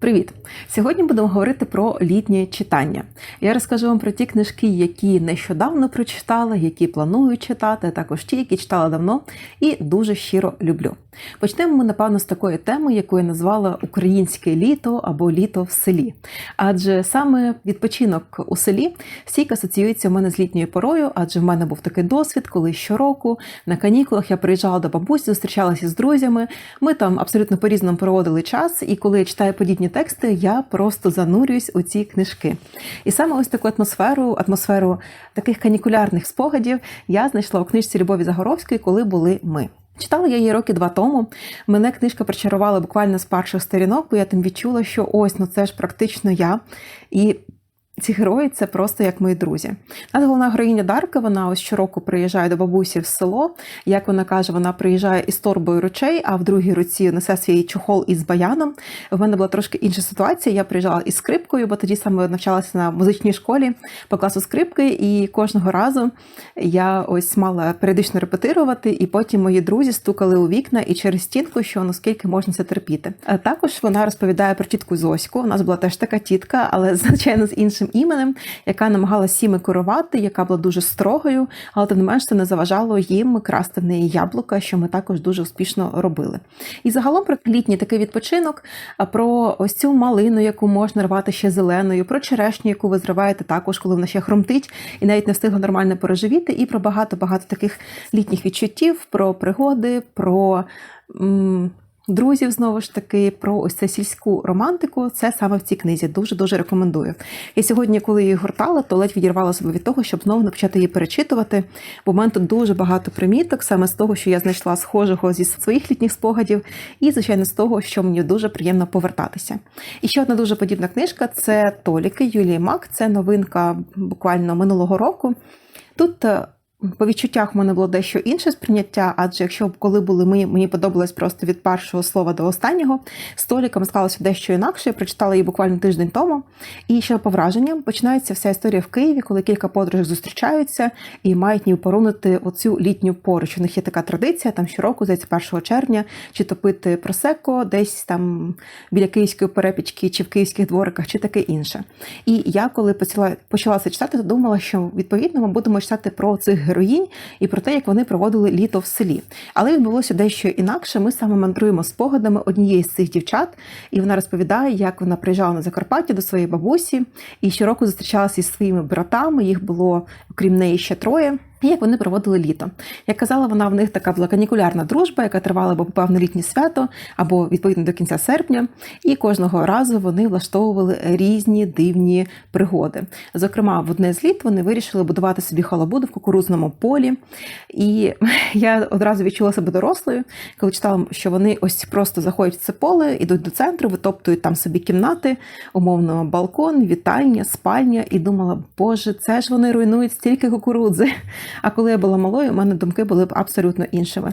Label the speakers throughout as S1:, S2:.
S1: Привіт! Сьогодні будемо говорити про літнє читання. Я розкажу вам про ті книжки, які нещодавно прочитала, які планую читати, а також ті, які читала давно і дуже щиро люблю. Почнемо ми, напевно, з такої теми, яку я назвала Українське літо або літо в селі. Адже саме відпочинок у селі стійко асоціюється в мене з літньою порою, адже в мене був такий досвід, коли щороку на канікулах я приїжджала до бабусі, зустрічалася з друзями. Ми там абсолютно по-різному проводили час, і коли я читаю подібні тексти, я просто занурююсь у ці книжки. І саме ось таку атмосферу, атмосферу таких канікулярних спогадів я знайшла у книжці Любові Загоровської, коли були ми. Читала я її роки два тому. Мене книжка причарувала буквально з перших сторінок, бо я там відчула, що ось ну це ж практично я. І ці герої це просто як мої друзі. Нас головна героїня Дарка, вона ось щороку приїжджає до бабусі в село. Як вона каже, вона приїжджає із торбою речей, а в другій руці несе свій чохол із баяном. В мене була трошки інша ситуація. Я приїжджала із скрипкою, бо тоді саме навчалася на музичній школі по класу скрипки, і кожного разу я ось мала періодично репетирувати, і потім мої друзі стукали у вікна і через стінку, що наскільки можна це терпіти. А також вона розповідає про тітку Зоську. У нас була теж така тітка, але звичайно з іншим іменем, яка намагалася всіми керувати, яка була дуже строгою, але тим не менш це не заважало їм красти в неї яблука, що ми також дуже успішно робили. І загалом про літній такий відпочинок, про ось цю малину, яку можна рвати ще зеленою, про черешню, яку ви зриваєте також, коли вона ще хрумтить і навіть не встигла нормально переживіти, і про багато-багато таких літніх відчуттів, про пригоди, про. Друзів знову ж таки про ось цю сільську романтику. Це саме в цій книзі. Дуже дуже рекомендую. І сьогодні, коли її гортала, то ледь відірвала себе від того, щоб знову не почати її перечитувати. Бо в мене тут дуже багато приміток, саме з того, що я знайшла схожого зі своїх літніх спогадів, і звичайно з того, що мені дуже приємно повертатися. І ще одна дуже подібна книжка це Толіки Юлії Мак. Це новинка буквально минулого року. Тут е, по відчуттях в мене було дещо інше сприйняття, адже якщо б коли були ми, мені подобалось просто від першого слова до останнього, з Толіком склалося дещо інакше. Я прочитала її буквально тиждень тому. І ще по враженням починається вся історія в Києві, коли кілька подорожей зустрічаються і мають ніби порунути оцю літню пору. Що в них є така традиція, там щороку, здається, 1 червня, чи топити просеко, десь там біля київської перепічки, чи в київських двориках, чи таке інше. І я, коли почала почала це читати, то думала, що відповідно ми будемо читати про цих героїнь і про те, як вони проводили літо в селі. Але відбулося дещо інакше. Ми саме мандруємо спогадами однієї з цих дівчат, і вона розповідає, як вона приїжджала на Закарпаття до своєї бабусі і щороку зустрічалася із своїми братами. Їх було крім неї ще троє. Як вони проводили літо. Як казала вона, в них така була канікулярна дружба, яка тривала або певне літнє свято, або відповідно до кінця серпня. І кожного разу вони влаштовували різні дивні пригоди. Зокрема, в одне з літ вони вирішили будувати собі халабуду в кукурузному полі. І я одразу відчула себе дорослою, коли читала, що вони ось просто заходять в це поле, ідуть до центру, витоптують там собі кімнати, умовно балкон, вітальня, спальня, і думала, боже, це ж вони руйнують стільки кукурудзи. А коли я була малою, у мене думки були б абсолютно іншими.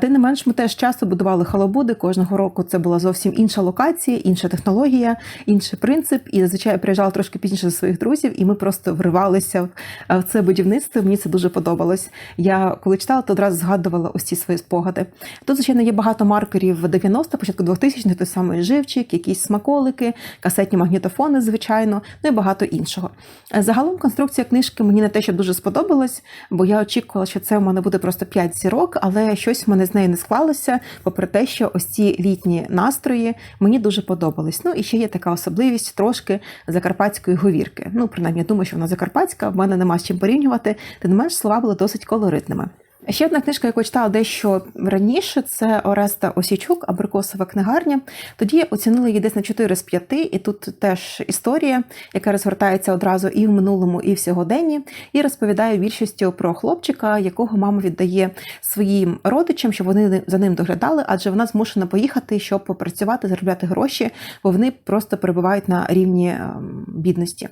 S1: Тим не менш, ми теж часто будували халабуди. Кожного року це була зовсім інша локація, інша технологія, інший принцип. І зазвичай я приїжджала трошки пізніше до своїх друзів, і ми просто вривалися в це будівництво. Мені це дуже подобалось. Я коли читала, то одразу згадувала ці свої спогади. Тут, звичайно, є багато маркерів 90 початку 2000-х, той самий живчик, якісь смаколики, касетні магнітофони, звичайно, ну і багато іншого. Загалом конструкція книжки мені не те, що дуже сподобалась бо я очікувала, що це в мене буде просто 5 зірок, але щось в мене з нею не склалося, попри те, що ось ці літні настрої мені дуже подобались. Ну і ще є така особливість трошки закарпатської говірки. Ну, принаймні, я думаю, що вона закарпатська, в мене нема з чим порівнювати, тим не менш слова були досить колоритними. Ще одна книжка, яку читала дещо раніше, це Ореста Осічук, Абрикосова книгарня. Тоді я оцінила її десь на 4 з 5, і тут теж історія, яка розгортається одразу і в минулому, і в сьогоденні, і розповідає більшістю про хлопчика, якого мама віддає своїм родичам, щоб вони за ним доглядали, адже вона змушена поїхати, щоб попрацювати, заробляти гроші, бо вони просто перебувають на рівні ем, бідності.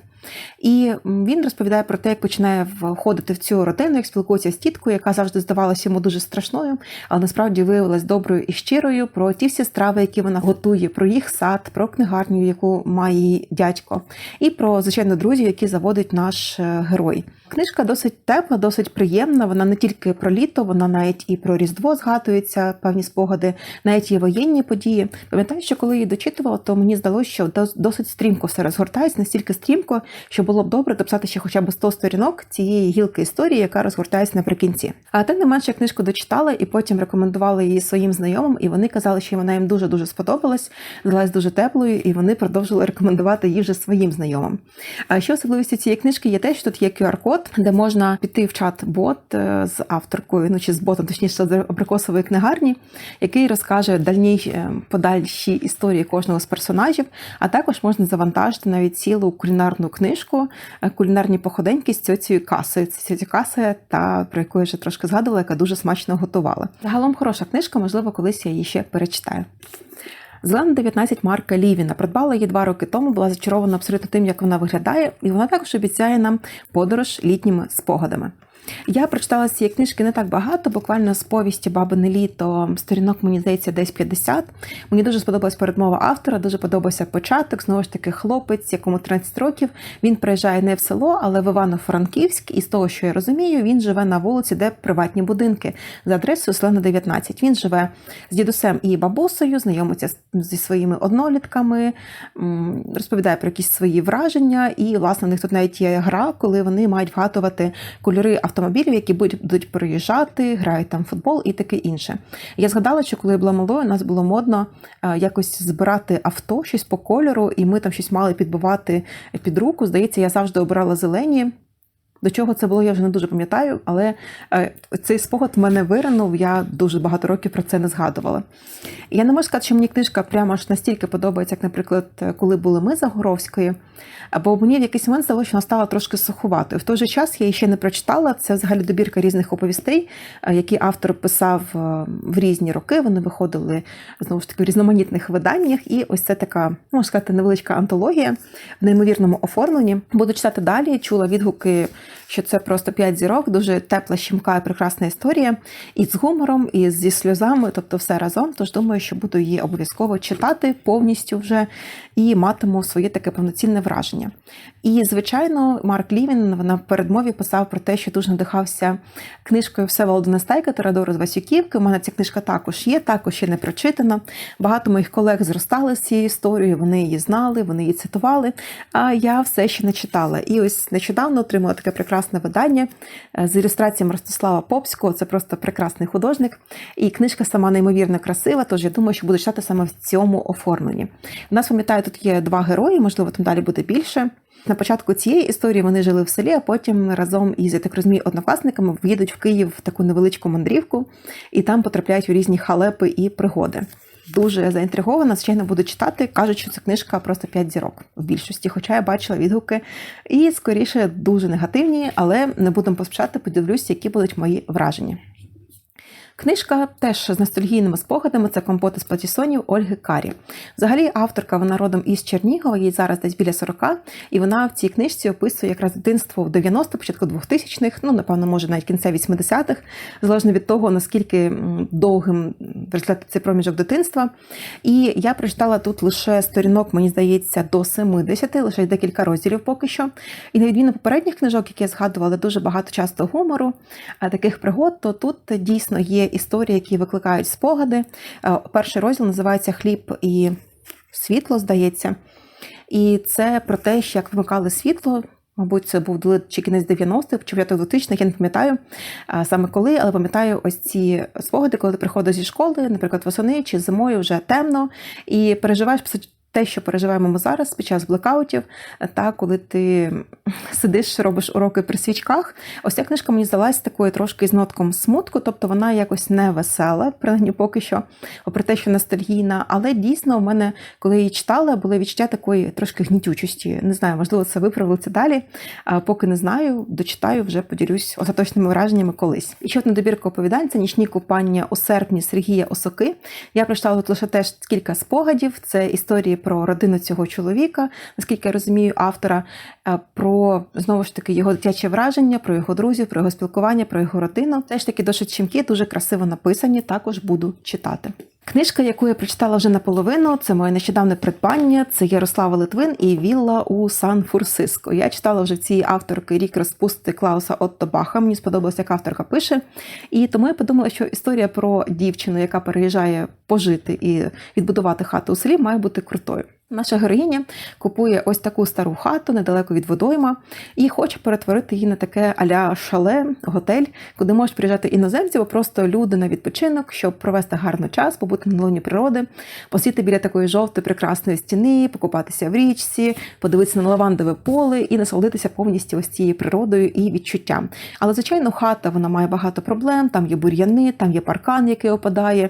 S1: І він розповідає про те, як починає входити в цю родину, як спілкується з тіткою, яка завжди здавалася йому дуже страшною, але насправді виявилась доброю і щирою, про ті всі страви, які вона готує, про їх сад, про книгарню, яку має її дядько, і про звичайно друзів, які заводить наш е, герой. Книжка досить тепла, досить приємна. Вона не тільки про літо, вона навіть і про Різдво згадується, певні спогади, навіть є воєнні події. Пам'ятаю, що коли її дочитувала, то мені здалося, що дос- досить стрімко все розгортається, настільки стрімко, що було б добре дописати ще хоча б 100 сторінок цієї гілки історії, яка розгортається наприкінці. А тим не менше, я книжку дочитала і потім рекомендувала її своїм знайомим, і вони казали, що вона їм дуже дуже сподобалась, здалась дуже теплою, і вони продовжили рекомендувати її вже своїм знайомим. А ще особливістю цієї книжки є те, що тут є QR-код, де можна піти в чат-бот е, з авторкою, ну чи з ботом, точніше з абрикосової книгарні, який розкаже дальні е, подальші історії кожного з персонажів. А також можна завантажити навіть цілу кулінарну книжку, е, кулінарні походеньки з цьоцею касою. Це цьоця каса, та про яку я вже трошки згадувала, яка дуже смачно готувала. Загалом хороша книжка, можливо, колись я її ще перечитаю. Зелена 19 марка Лівіна. Придбала її два роки тому, була зачарована абсолютно тим, як вона виглядає, і вона також обіцяє нам подорож літніми спогадами. Я прочитала з цієї книжки не так багато, буквально з повісті Бабине літо сторінок, мені здається, десь 50. Мені дуже сподобалась передмова автора, дуже подобався початок. Знову ж таки, хлопець, якому 13 років. Він приїжджає не в село, але в Івано-Франківськ. І з того, що я розумію, він живе на вулиці, де приватні будинки за адресою Селена 19. Він живе з дідусем і бабусею, знайомиться зі своїми однолітками, розповідає про якісь свої враження. І, власне, у них тут навіть є гра, коли вони мають вгадувати кольори автомобілів, які будуть, проїжджати, грають там футбол і таке інше. Я згадала, що коли я була малою, у нас було модно е, якось збирати авто, щось по кольору, і ми там щось мали підбивати під руку. Здається, я завжди обирала зелені. До чого це було, я вже не дуже пам'ятаю, але е, цей спогад мене виринув, я дуже багато років про це не згадувала. Я не можу сказати, що мені книжка прямо аж настільки подобається, як, наприклад, коли були ми за Горовською, бо мені в якийсь момент здалося, що вона стала трошки суховатою. В той же час я її ще не прочитала. Це взагалі добірка різних оповістей, е, які автор писав е, в різні роки. Вони виходили знову ж таки в різноманітних виданнях. І ось це така, можна сказати, невеличка антологія в неймовірному оформленні. Буду читати далі. Чула відгуки, що це просто п'ять зірок, дуже тепла, щімка і прекрасна історія. І з гумором, і зі сльозами, тобто все разом. Тож думаю, що буду її обов'язково читати повністю вже і матиму своє таке повноцінне враження. І, звичайно, Марк Лівін вона в передмові писав про те, що дуже надихався книжкою Всеволода Нестайка Торадору з Васюківки. У мене ця книжка також є, також ще не прочитана. Багато моїх колег зростали з цією історією, вони її знали, вони її цитували. А я все ще не читала. І ось нещодавно отримала таке прекрасне видання е, з ілюстраціями Ростислава Попського. Це просто прекрасний художник. І книжка сама неймовірно красива, тож я думаю, що буду читати саме в цьому оформленні. У нас, пам'ятаю, тут є два герої, можливо, там далі буде більше. На початку цієї історії вони жили в селі, а потім разом із я так розумію, однокласниками в'їдуть в Київ в таку невеличку мандрівку і там потрапляють у різні халепи і пригоди. Дуже заінтригована, звичайно, буду читати. Кажуть, що ця книжка просто 5 зірок в більшості, хоча я бачила відгуки і скоріше дуже негативні, але не будемо поспішати, подивлюся, які будуть мої враження. Книжка теж з ностальгійними спогадами це компоти з патісонів Ольги Карі. Взагалі, авторка вона родом із Чернігова, їй зараз десь біля 40, і вона в цій книжці описує якраз дитинство в 90-х, початку 2000-х, ну напевно, може навіть кінця 80-х, залежно від того, наскільки довгим в результаті цей проміжок дитинства. І я прочитала тут лише сторінок, мені здається, до 70, лише декілька розділів поки що. І на відміну попередніх книжок, які я згадувала, дуже багато часто гумору, таких пригод, то тут дійсно є історії, які викликають спогади. Е, Перший розділ називається Хліб і світло, здається. І це про те, що як вимикали світло. Мабуть, це був чи кінець 90-х, чи початок 2000-х, я не пам'ятаю саме коли, але пам'ятаю ось ці спогади, коли ти приходиш зі школи, наприклад, восени чи зимою вже темно, і переживаєш те, що переживаємо ми зараз під час блекаутів, та коли ти сидиш, робиш уроки при свічках. Ось ця книжка мені здалась такою трошки з нотком смутку, тобто вона якось не весела, принаймні поки що, попри те, що ностальгійна. Але дійсно, у мене, коли її читала, були відчуття такої трошки гнітючості. Не знаю, можливо, це виправиться далі. А поки не знаю, дочитаю, вже поділюсь остаточними враженнями колись. І ще одна добірка оповідань це нічні купання у серпні Сергія Осоки. Я прочитала тут лише теж кілька спогадів. Це історії про родину цього чоловіка, наскільки я розумію, автора, е, про знову ж таки його дитяче враження, про його друзів, про його спілкування, про його родину. Теж таки досить чимкі, дуже красиво написані. Також буду читати. Книжка, яку я прочитала вже наполовину, це моє нещодавне придбання. Це Ярослава Литвин і Вілла у Сан-Фурсиско. Я читала вже в цій авторки рік розпусти Клауса Отто Баха. Мені сподобалось, як авторка пише. І тому я подумала, що історія про дівчину, яка переїжджає пожити і відбудувати хату у селі, має бути крутою. Наша героїня купує ось таку стару хату недалеко від водойма і хоче перетворити її на таке аля шале, готель, куди можуть приїжджати іноземці, або просто люди на відпочинок, щоб провести гарний час, побути на луні природи, посіти біля такої жовтої прекрасної стіни, покупатися в річці, подивитися на лавандове поле і насолодитися повністю ось цією природою і відчуттям. Але звичайно, хата вона має багато проблем. Там є бур'яни, там є паркан, який опадає,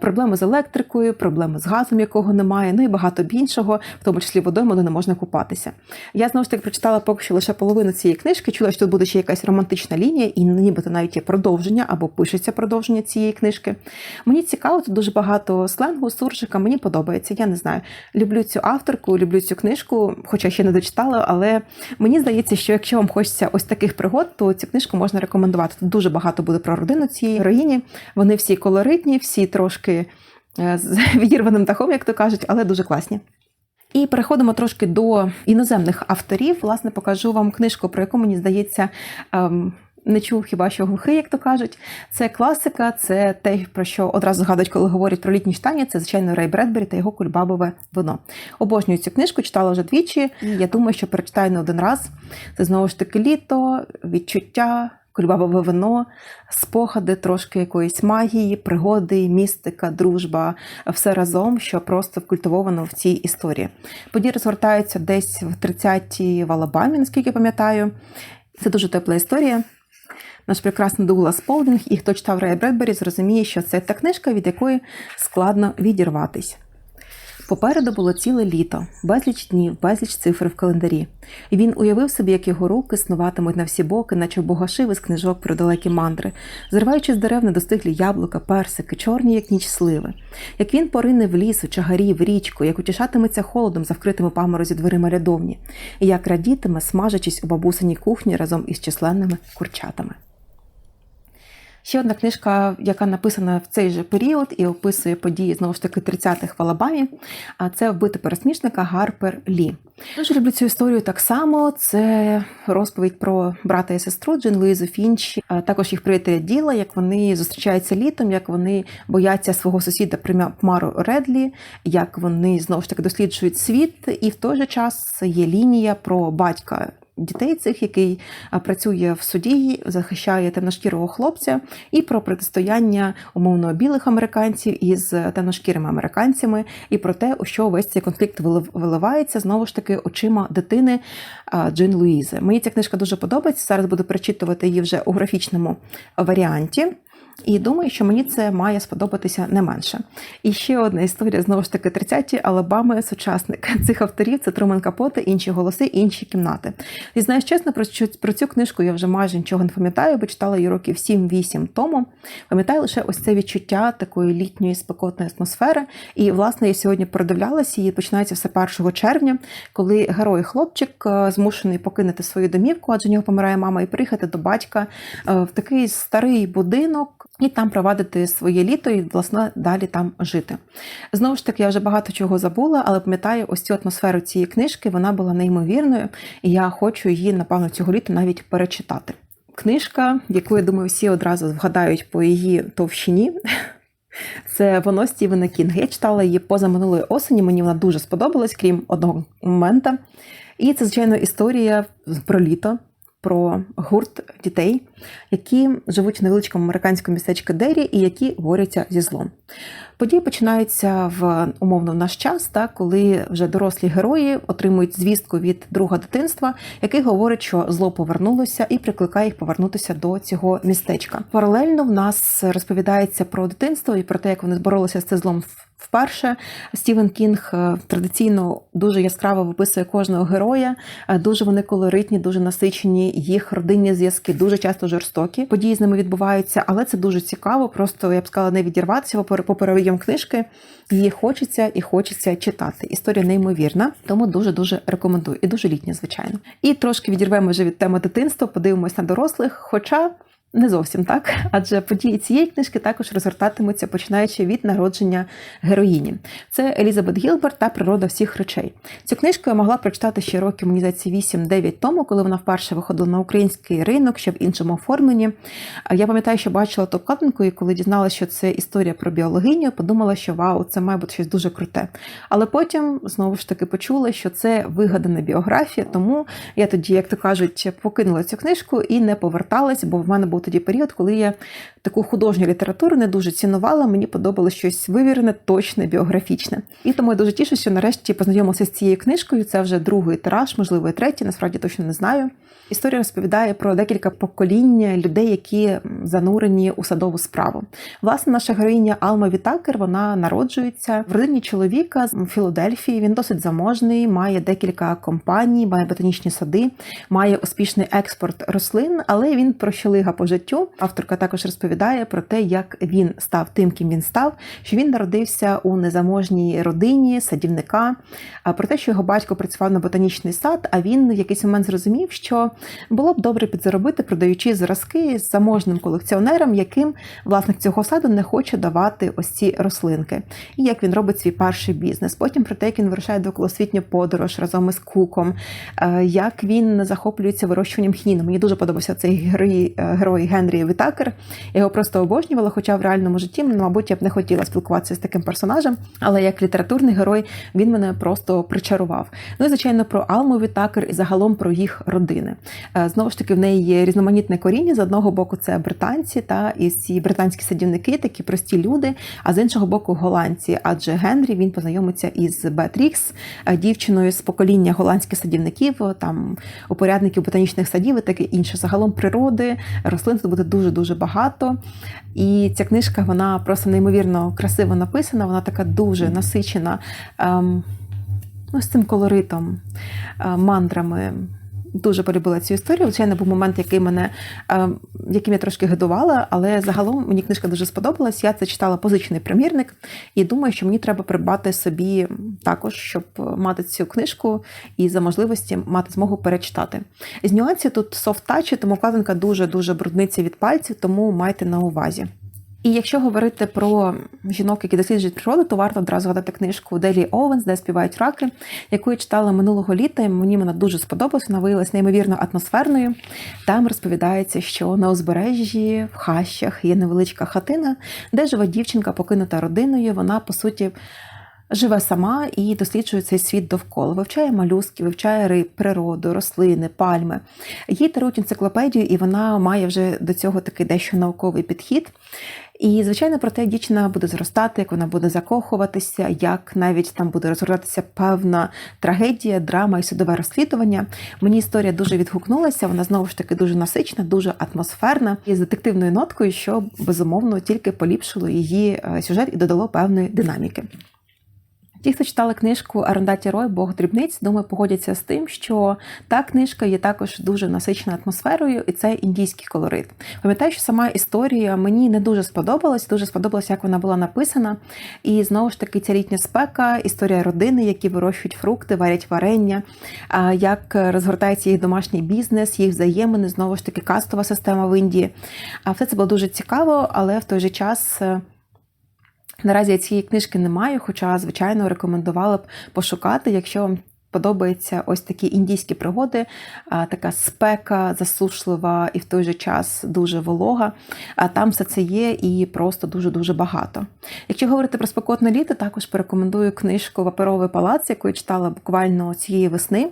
S1: проблеми з електрикою, проблеми з газом, якого немає. Ну і багато іншого, в тому числі водойма, де не можна купатися. Я знову ж таки прочитала поки що лише половину цієї книжки, чула, що тут буде ще якась романтична лінія, і нібито навіть є продовження або пишеться продовження цієї книжки. Мені цікаво, тут дуже багато сленгу, суржика, мені подобається. Я не знаю. Люблю цю авторку, люблю цю книжку, хоча ще не дочитала, але мені здається, що якщо вам хочеться ось таких пригод, то цю книжку можна рекомендувати. Тут дуже багато буде про родину цієї героїні. Вони всі колоритні, всі трошки з відірваним дахом, як то кажуть, але дуже класні. І переходимо трошки до іноземних авторів. Власне, покажу вам книжку, про яку мені здається. ем, Не чув хіба що глухий, як то кажуть. Це класика, це те, про що одразу згадують, коли говорять про літні читання. Це, звичайно, Рей Бредбері та його кульбабове вино. Обожнюю цю книжку, читала вже двічі, я думаю, що перечитаю не один раз. Це знову ж таки літо, відчуття, кульбабове вино, спогади, трошки якоїсь магії, пригоди, містика, дружба, все разом, що просто вкультивовано в цій історії. Події розгортаються десь в 30-ті в Алабамі, наскільки пам'ятаю. Це дуже тепла історія. Наш прекрасний Дуглас Полдинг, і хто читав Рея Бредбері, зрозуміє, що це та книжка, від якої складно відірватись. Попереду було ціле літо, безліч днів, безліч цифр в календарі. І він уявив собі, як його руки снуватимуть на всі боки, наче богашиви з книжок про далекі мандри, зриваючи з дерев недостиглі яблука, персики, чорні, як ніч сливи. Як він порине в ліс, у чагарі, в річку, як утішатиметься холодом за вкритими паморозі дверима рядовні, і як радітиме, смажачись у бабусиній кухні разом із численними курчатами. Ще одна книжка, яка написана в цей же період і описує події знову ж таки 30-х в Алабамі. А це вбити пересмішника Гарпер Лі. Дуже люблю цю історію так само. Це розповідь про брата і сестру Джин Луїзу Фінчі, а також їх приятеля Діла, як вони зустрічаються літом, як вони бояться свого сусіда Примару Редлі, як вони знову ж таки досліджують світ, і в той же час є лінія про батька дітей цих, який працює в суді, захищає темношкірого хлопця, і про протистояння умовно білих американців із темношкірими американцями, і про те, у що весь цей конфлікт виливається знову ж таки очима дитини Джин Луїзи. Мені ця книжка дуже подобається. Зараз буду перечитувати її вже у графічному варіанті. І думаю, що мені це має сподобатися не менше. І ще одна історія знову ж таки 30-ті Алабами сучасник цих авторів це Трумен Капоте, інші голоси, інші кімнати. І знаєш чесно, про цю, про цю книжку я вже майже нічого не пам'ятаю, бо читала її років 7-8 тому. Пам'ятаю лише ось це відчуття такої літньої спекотної атмосфери. І власне я сьогодні продивлялася її. Починається все 1 червня, коли герой хлопчик е, змушений покинути свою домівку, адже в нього помирає мама, і приїхати до батька е, в такий старий будинок. І там провадити своє літо і власне далі там жити. Знову ж таки, я вже багато чого забула, але пам'ятаю ось цю атмосферу цієї книжки. Вона була неймовірною, і я хочу її, напевно, цього літа навіть перечитати. Книжка, яку я думаю, всі одразу вгадають по її товщині. Це воно Стівена Кінга. Я читала її поза минулої осені. Мені вона дуже сподобалась, крім одного момента. І це, звичайно, історія про літо, про гурт дітей, які живуть в невеличкому американському містечку Дері і які борються зі злом. Події починаються в умовно в наш час, так, коли вже дорослі герої отримують звістку від друга дитинства, який говорить, що зло повернулося і прикликає їх повернутися до цього містечка. Паралельно в нас розповідається про дитинство і про те, як вони боролися з цим злом в вперше. Стівен Кінг е, традиційно дуже яскраво виписує кожного героя. Е, Дуже вони колоритні, дуже насичені. Їх родинні зв'язки дуже часто жорстокі. Події з ними відбуваються, але це дуже цікаво. Просто я б сказала, не відірватися по по книжки. Її хочеться і хочеться читати. Історія неймовірна, тому дуже дуже рекомендую. І дуже літня, звичайно. І трошки відірвемо вже від теми дитинства, подивимось на дорослих. Хоча. Не зовсім так, адже події цієї книжки також розгортатимуться починаючи від народження героїні. Це Елізабет Гілберт та природа всіх речей. Цю книжку я могла прочитати ще років, мені здається, 8-9 тому, коли вона вперше виходила на український ринок, ще в іншому оформленні. Я пам'ятаю, що бачила ту обкладинку, і коли дізналася, що це історія про біологиню, подумала, що вау, це має бути щось дуже круте. Але потім знову ж таки почула, що це вигадана біографія, тому я тоді, як то кажуть, покинула цю книжку і не поверталась, бо в мене був тоді період, коли я таку художню літературу не дуже цінувала. Мені подобалося щось вивірене, точне, біографічне. І тому я дуже тішу, що нарешті познайомилася з цією книжкою. Це вже другий тираж, можливо, і третій, насправді точно не знаю. Історія розповідає про декілька поколінь людей, які занурені у садову справу. Власне, наша героїня Алма Вітакер вона народжується в родині чоловіка з Філадельфії. Він досить заможний, має декілька компаній, має ботанічні сади, має успішний експорт рослин, але він прощелига по життю. Авторка також розповідає про те, як він став тим, ким він став, що він народився у незаможній родині садівника, про те, що його батько працював на ботанічний сад, а він в якийсь момент зрозумів, що було б добре підзаробити, продаючи зразки з заможним колекціонером, яким власник цього саду не хоче давати ось ці рослинки, і як він робить свій перший бізнес. Потім про те, як він вирушає до колосвітню подорож разом із Куком, як він захоплюється вирощуванням хніну. Мені дуже подобався цей герой, герой Генрі Вітакер. Його просто обожнювала, хоча в реальному житті, ну, мабуть, я б не хотіла спілкуватися з таким персонажем, але як літературний герой він мене просто причарував. Ну і звичайно про Алму Вітакер і загалом про їх родини. Знову ж таки, в неї є різноманітне коріння. З одного боку, це британці та і ці британські садівники, такі прості люди. А з іншого боку, голландці. Адже Генрі він познайомиться із Беатрікс, дівчиною з покоління голландських садівників, там упорядників ботанічних садів і таке інше. Загалом природи, рослин тут буде дуже дуже багато. І ця книжка вона просто неймовірно красиво написана. Вона така дуже насичена ем, ну, з цим колоритом, е, мандрами. Дуже полюбила цю історію. Звичайно, був момент, який мене, яким я трошки гидувала, але загалом мені книжка дуже сподобалась. Я це читала позичний примірник, і думаю, що мені треба придбати собі також, щоб мати цю книжку і за можливості мати змогу перечитати. З нюансів тут софт-тачі, тому вказанка дуже-дуже брудниця від пальців, тому майте на увазі. І якщо говорити про жінок, які досліджують природу, то варто одразу згадати книжку Делі Оуенс, де співають раки, яку я читала минулого літа. і Мені вона дуже сподобалась, вона виявилася неймовірно атмосферною. Там розповідається, що на узбережжі в хащах є невеличка хатина, де живе дівчинка, покинута родиною. Вона по суті. Живе сама і досліджує цей світ довкола, вивчає малюски, вивчає риб, природу, рослини, пальми. Їй дарують енциклопедію, і вона має вже до цього такий дещо науковий підхід. І, звичайно, про те, дівчина буде зростати, як вона буде закохуватися, як навіть там буде розгортатися певна трагедія, драма і судове розслідування. Мені історія дуже відгукнулася. Вона знову ж таки дуже насична, дуже атмосферна і з детективною ноткою, що безумовно тільки поліпшило її е, сюжет і додало певної динаміки. Ті, хто читали книжку Арондаті Рой, Бог дрібниць, думаю, погодяться з тим, що та книжка є також дуже насичена атмосферою, і це індійський колорит. Пам'ятаю, що сама історія мені не дуже сподобалась, дуже сподобалася, як вона була написана. І знову ж таки, ця літня спека, історія родини, які вирощують фрукти, варять варення, як розгортається їх домашній бізнес, їх взаємини, знову ж таки, кастова система в Індії. А все це було дуже цікаво, але в той же час. Наразі я цієї книжки не маю, хоча, звичайно, рекомендувала б пошукати, якщо вам подобаються ось такі індійські пригоди, така спека засушлива і в той же час дуже волога. Там все це є і просто дуже-дуже багато. Якщо говорити про спекотне літо, також порекомендую книжку Ваперовий палац, яку я читала буквально цієї весни.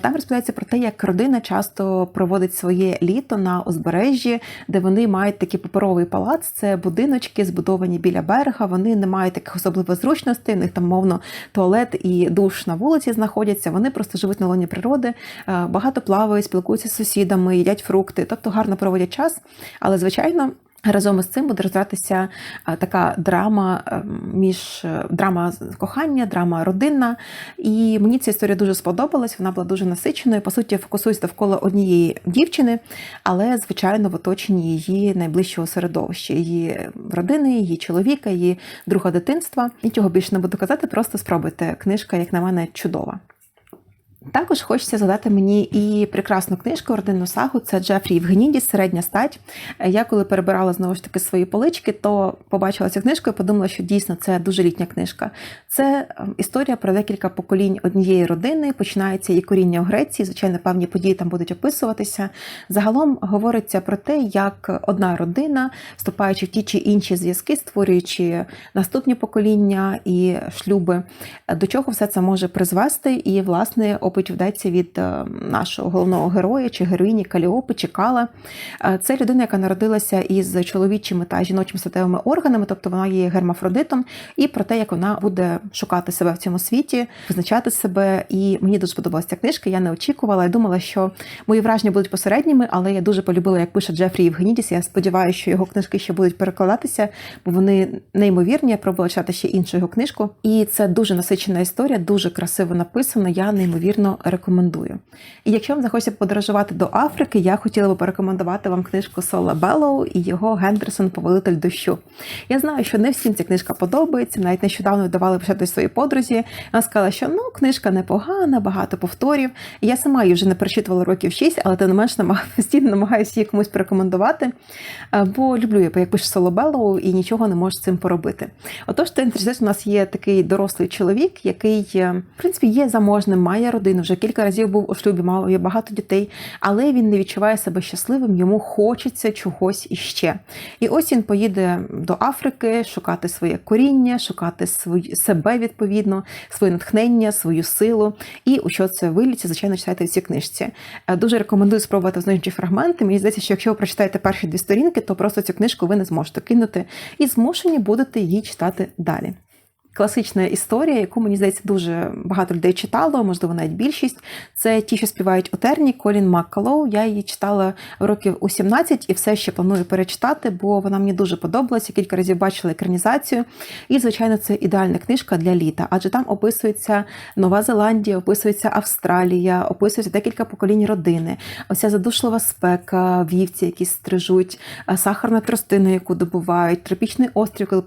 S1: Там розповідається про те, як родина часто проводить своє літо на узбережжі, де вони мають такий паперовий палац. Це будиночки, збудовані біля берега. Вони не мають таких особливих зручностей. В них там мовно туалет і душ на вулиці знаходяться знаходяться, вони просто живуть на лоні природи, е, багато плавають, спілкуються з сусідами, їдять фрукти, тобто гарно проводять час. Але, звичайно, Разом із цим буде розвиватися е, така драма е, між е, драма кохання, драма родинна. І мені ця історія дуже сподобалась. Вона була дуже насиченою. По суті, фокусується довкола однієї дівчини, але звичайно в оточенні її найближчого середовища, її родини, її чоловіка, її друга дитинства. Нічого більше не буду казати, просто спробуйте. Книжка, як на мене, чудова. Також хочеться згадати мені і прекрасну книжку родинну сагу. Це Джефрі Євгенідіс, середня стать. Я коли перебирала знову ж таки свої полички, то побачила цю книжку і подумала, що дійсно це дуже літня книжка. Це ем, історія про декілька поколінь однієї родини. Починається її коріння в Греції. Звичайно, певні події там будуть описуватися. Загалом говориться про те, як одна родина, вступаючи в ті чи інші зв'язки, створюючи наступні покоління і шлюби, до чого все це може призвести, і власне оповідь від е, нашого головного героя чи героїні Каліопи чи Кала. Е, це людина, яка народилася із чоловічими та жіночими статевими органами, тобто вона є гермафродитом, і про те, як вона буде шукати себе в цьому світі, визначати себе. І мені дуже сподобалася ця книжка. Я не очікувала. Я думала, що мої враження будуть посередніми, але я дуже полюбила, як пише Джефрі Євгенідіс. Я сподіваюся, що його книжки ще будуть перекладатися, бо вони неймовірні. Я пробувала читати ще іншу його книжку. І це дуже насичена історія, дуже красиво написана. Я неймовірно сильно рекомендую. І якщо вам захочеться подорожувати до Африки, я хотіла би порекомендувати вам книжку Сола Беллоу і його Гендерсон Повелитель дощу. Я знаю, що не всім ця книжка подобається. Навіть нещодавно давали почати своїй подрузі. Вона сказала, що ну книжка непогана, багато повторів. Я сама її вже не перечитувала років 6, але тим не менш постійно намагаюся її комусь порекомендувати. Бо люблю я, як пише Соло Беллоу, і нічого не можу з цим поробити. Отож, то у нас є такий дорослий чоловік, який, е, в принципі, є заможним, має родину родину, вже кілька разів був у шлюбі, мав багато дітей, але він не відчуває себе щасливим, йому хочеться чогось іще. І ось він поїде до Африки шукати своє коріння, шукати свої, себе відповідно, своє натхнення, свою силу. І у що це виліться, звичайно, читайте в цій книжці. Е, дуже рекомендую спробувати ознайомчі фрагменти. Мені здається, що якщо ви прочитаєте перші дві сторінки, то просто цю книжку ви не зможете кинути і змушені будете її читати далі класична історія, яку мені здається дуже багато людей читало, можливо, навіть більшість. Це ті, що співають у терні Колін Маккалоу. Я її читала років у 17 і все ще планую перечитати, бо вона мені дуже подобалася. Кілька разів бачила екранізацію. І, звичайно, це ідеальна книжка для літа, адже там описується Нова Зеландія, описується Австралія, описується декілька поколінь родини. Оця задушлива спека, вівці, які стрижуть, сахарна тростина, яку добувають, тропічний острів, коли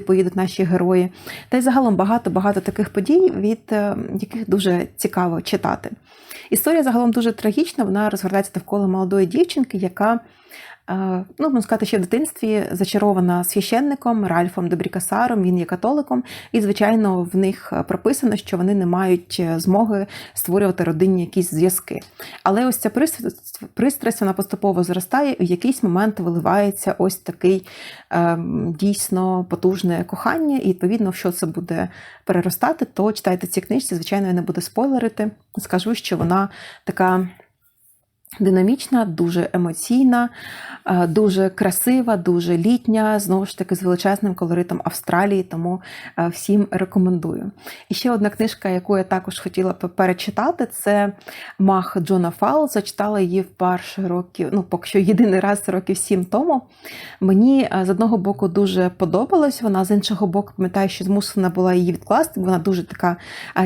S1: поїдуть наші герої. Та й загалом багато-багато таких подій, від е, яких дуже цікаво читати. Історія загалом дуже трагічна, вона розгортається довкола молодої дівчинки, яка ну, можна сказати, ще в дитинстві зачарована священником Ральфом Добрікасаром, він є католиком, і, звичайно, в них прописано, що вони не мають е, змоги створювати родинні якісь зв'язки. Але ось ця пристрасть, вона поступово зростає, і в якийсь момент виливається ось такий е, дійсно потужне кохання, і відповідно, що це буде переростати, то читайте ці книжці, звичайно, я не буду спойлерити. Скажу, що вона така. Динамічна, дуже емоційна, е, дуже красива, дуже літня, знову ж таки, з величезним колоритом Австралії, тому е, всім рекомендую. І ще одна книжка, яку я також хотіла перечитати, це Мах Джона Фаул. Зачитала її вперше років, ну, поки що єдиний раз років сім тому. Мені е, з одного боку дуже подобалось, вона з іншого боку, пам'ятаю, що змусена була її відкласти, бо вона дуже така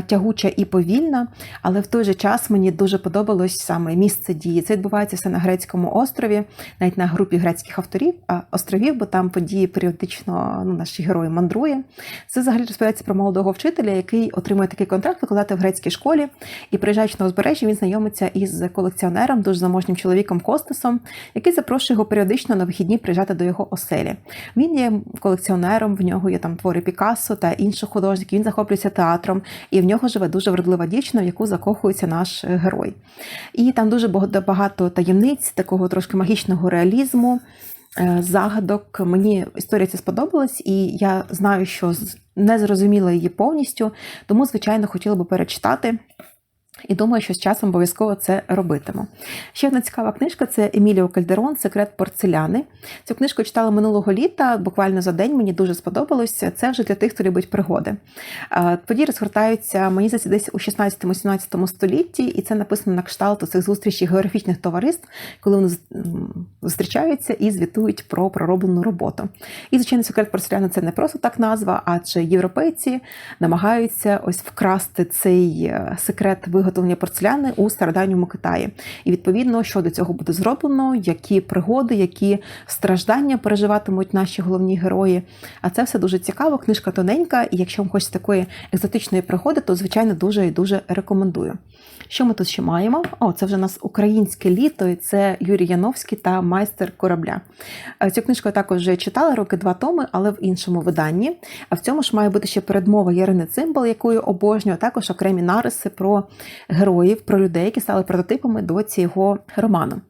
S1: тягуча і повільна, але в той же час мені дуже подобалось саме місце дії події. Це відбувається все на грецькому острові, навіть на групі грецьких авторів островів, бо там події періодично ну, наші герої мандрує. Це взагалі розповідається про молодого вчителя, який отримує такий контракт викладати в грецькій школі. І приїжджаючи на узбережжя, він знайомиться із колекціонером, дуже заможнім чоловіком Костасом, який запрошує його періодично на вихідні приїжджати до його оселі. Він є колекціонером, в нього є там твори Пікассо та інших художників. Він захоплюється театром, і в нього живе дуже вродлива дівчина, в яку закохується наш герой. І там дуже багато багато таємниць, такого трошки магічного реалізму, е, загадок. Мені історія ця сподобалась, і я знаю, що не зрозуміла її повністю, тому, звичайно, хотіла би перечитати. І думаю, що з часом обов'язково це робитиму. Ще одна цікава книжка це Еміліо Кальдерон Секрет порцеляни. Цю книжку читала минулого літа, буквально за день мені дуже сподобалося. Це вже для тих, хто любить пригоди. Події розгортаються, мені здається, десь у 16-17 столітті, і це написано на кшталт цих зустрічей географічних товариств, коли вони зустрічаються і звітують про пророблену роботу. І, звичайно, секрет порцеляни це не просто так назва, адже європейці намагаються ось вкрасти цей е, секрет виготовлення виготовлення порцеляни у стародавньому Китаї. І відповідно, що до цього буде зроблено, які пригоди, які страждання переживатимуть наші головні герої. А це все дуже цікаво. Книжка тоненька, і якщо вам хочеться такої екзотичної пригоди, то звичайно дуже і дуже рекомендую. Що ми тут ще маємо? О, це вже у нас українське літо, і це Юрій Яновський та майстер корабля. Е, цю книжку я також вже читала роки два томи, але в іншому виданні. А в цьому ж має бути ще передмова Ярини Цимбал, яку я обожнюю, а також окремі нариси про героїв, про людей, які стали прототипами до цього роману.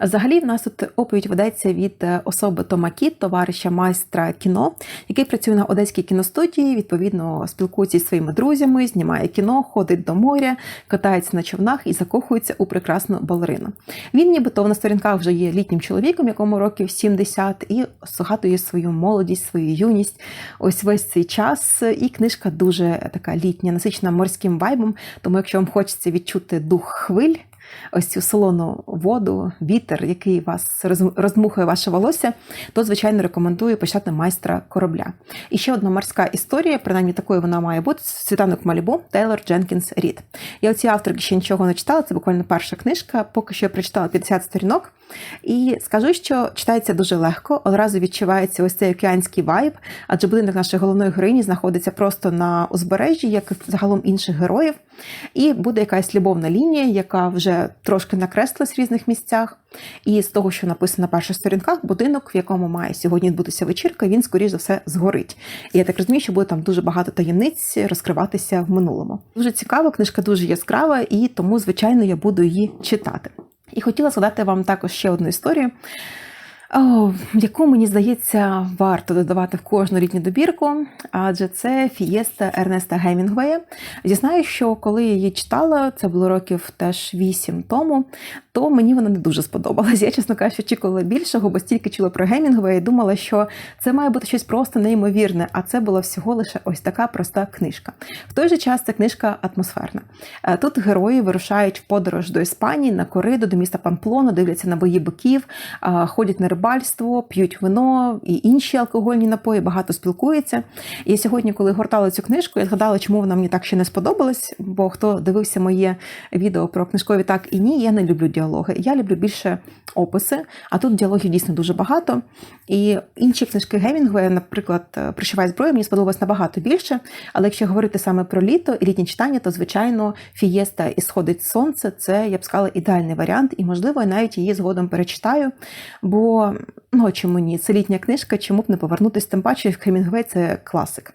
S1: Взагалі, в нас тут оповідь ведеться від е, особи Тома Кіт, товариша майстра кіно, який працює на одеській кіностудії, відповідно спілкується зі своїми друзями, знімає кіно, ходить до моря, катається на човнах і закохується у прекрасну балерину. Він, нібито на сторінках вже є літнім чоловіком, якому років 70, і згадує свою молодість, свою юність. Ось весь цей час. І книжка дуже така літня, насичена морським вайбом. Тому, якщо вам хочеться відчути дух хвиль ось цю солону воду, вітер, який вас розмухує ваше волосся, то, звичайно, рекомендую почати майстра корабля. І ще одна морська історія, принаймні такою вона має бути світанок Малібу Тейлор Дженкінс Рід. Я оці авторки ще нічого не читала, це буквально перша книжка, поки що я прочитала 50 сторінок. І скажу, що читається дуже легко, одразу відчувається ось цей океанський вайб, адже будинок нашої головної героїні знаходиться просто на узбережжі, як загалом інших героїв. І буде якась любовна лінія, яка вже трошки накреслилась в різних місцях. І з того, що написано на перших сторінках, будинок, в якому має сьогодні відбутися вечірка, він, скоріш за все, згорить. І я так розумію, що буде там дуже багато таємниць розкриватися в минулому. Дуже цікава, книжка дуже яскрава, і тому, звичайно, я буду її читати. І хотіла згадати вам також ще одну історію. Яку мені здається варто додавати в кожну літню добірку, адже це фієста Ернеста Гемінгвея. Зізнаю, що коли я її читала, це було років теж вісім тому, то мені вона не дуже сподобалась. Я, чесно кажучи, очікувала більшого, бо стільки чула про Гемінгвея і думала, що це має бути щось просто неймовірне, а це була всього лише ось така проста книжка. В той же час ця книжка атмосферна. Е, тут герої вирушають в подорож до Іспанії на кориду, до міста Памплона, дивляться на бої биків, ходять на рибальство, п'ють вино і інші алкогольні напої, багато спілкуються. І сьогодні, коли гортала цю книжку, я згадала, чому вона мені так ще не сподобалась. Бо хто дивився моє відео про книжкові так і ні, я не люблю діалоги. Я люблю більше описи, а тут діалогів дійсно дуже багато. І інші книжки Гемінгвея, наприклад, Пришивай зброю, мені сподобалось набагато більше. Але якщо говорити саме про літо і літні читання, то звичайно фієста і сходить сонце це я б сказала ідеальний варіант, і можливо я навіть її згодом перечитаю. Бо ну чому ні? Це літня книжка, чому б не повернутися, тим паче Хемінгвей це класик.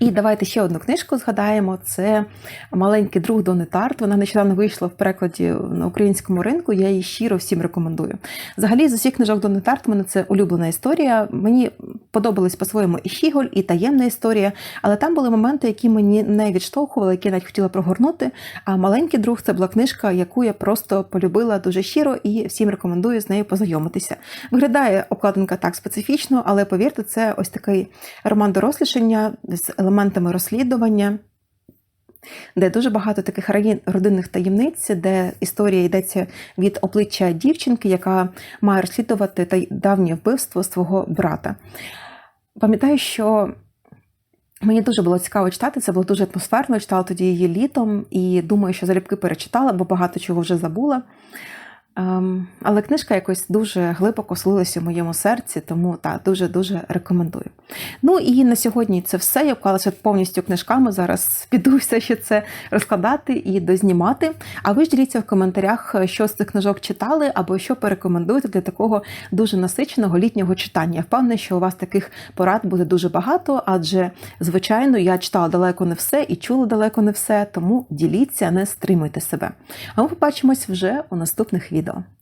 S1: І давайте ще одну книжку згадаємо: це маленький друг Дони Тарт. Вона нещодавно вийшла в перекладі на українському ринку. Я її щиро всім рекомендую. Взагалі, з усіх книжок Дони Тарт в мене це улюблена історія. Мені подобались по-своєму і Щіголь, і таємна історія, але там були моменти, які мені не відштовхували, які я навіть хотіла прогорнути. А маленький друг це була книжка, яку я просто полюбила дуже щиро і всім рекомендую з нею познайомитися. Виглядає обкладинка так специфічно, але повірте, це ось такий роман дорослішання з елементами розслідування. Де дуже багато таких родинних таємниць, де історія йдеться від обличчя дівчинки, яка має розслідувати давнє вбивство свого брата. Пам'ятаю, що мені дуже було цікаво читати, це було дуже атмосферно. Я читала тоді її літом і думаю, що залюбки перечитала, бо багато чого вже забула. Ем, але книжка якось дуже глибоко слилася в моєму серці, тому так, дуже-дуже рекомендую. Ну і на сьогодні це все. Я вклалася повністю книжками. Зараз піду все ще це розкладати і дознімати. А ви ж діліться в коментарях, що з цих книжок читали, або що порекомендуєте для такого дуже насиченого літнього читання. Я впевнена, що у вас таких порад буде дуже багато, адже, звичайно, я читала далеко не все і чула далеко не все, тому діліться, не стримуйте себе. А ми побачимось вже у наступних відео. gratidão.